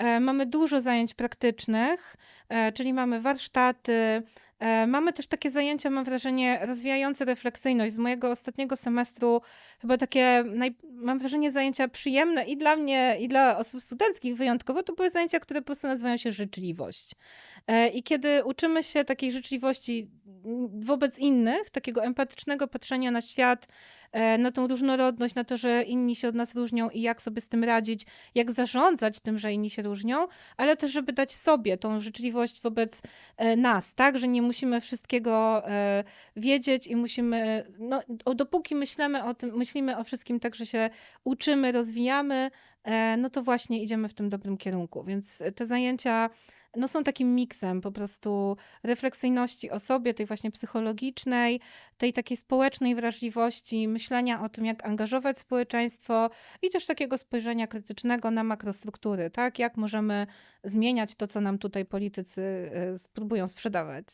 E, mamy dużo zajęć praktycznych, e, czyli mamy warsztaty, e, mamy też takie zajęcia, mam wrażenie, rozwijające refleksyjność. Z mojego ostatniego semestru chyba takie, naj, mam wrażenie, zajęcia przyjemne i dla mnie, i dla osób studenckich wyjątkowo, to były zajęcia, które po prostu nazywają się życzliwość. I kiedy uczymy się takiej życzliwości wobec innych, takiego empatycznego patrzenia na świat, e, na tą różnorodność, na to, że inni się od nas różnią i jak sobie z tym radzić, jak zarządzać tym, że inni się różnią, ale też, żeby dać sobie tą życzliwość wobec e, nas, tak, że nie musimy wszystkiego e, wiedzieć i musimy, no, dopóki myślimy o tym, myślimy o wszystkim tak, że się uczymy, rozwijamy, no to właśnie idziemy w tym dobrym kierunku. Więc te zajęcia no są takim miksem po prostu refleksyjności o sobie, tej właśnie psychologicznej, tej takiej społecznej wrażliwości, myślenia o tym, jak angażować społeczeństwo i też takiego spojrzenia krytycznego na makrostruktury, tak? Jak możemy zmieniać to, co nam tutaj politycy e, spróbują sprzedawać.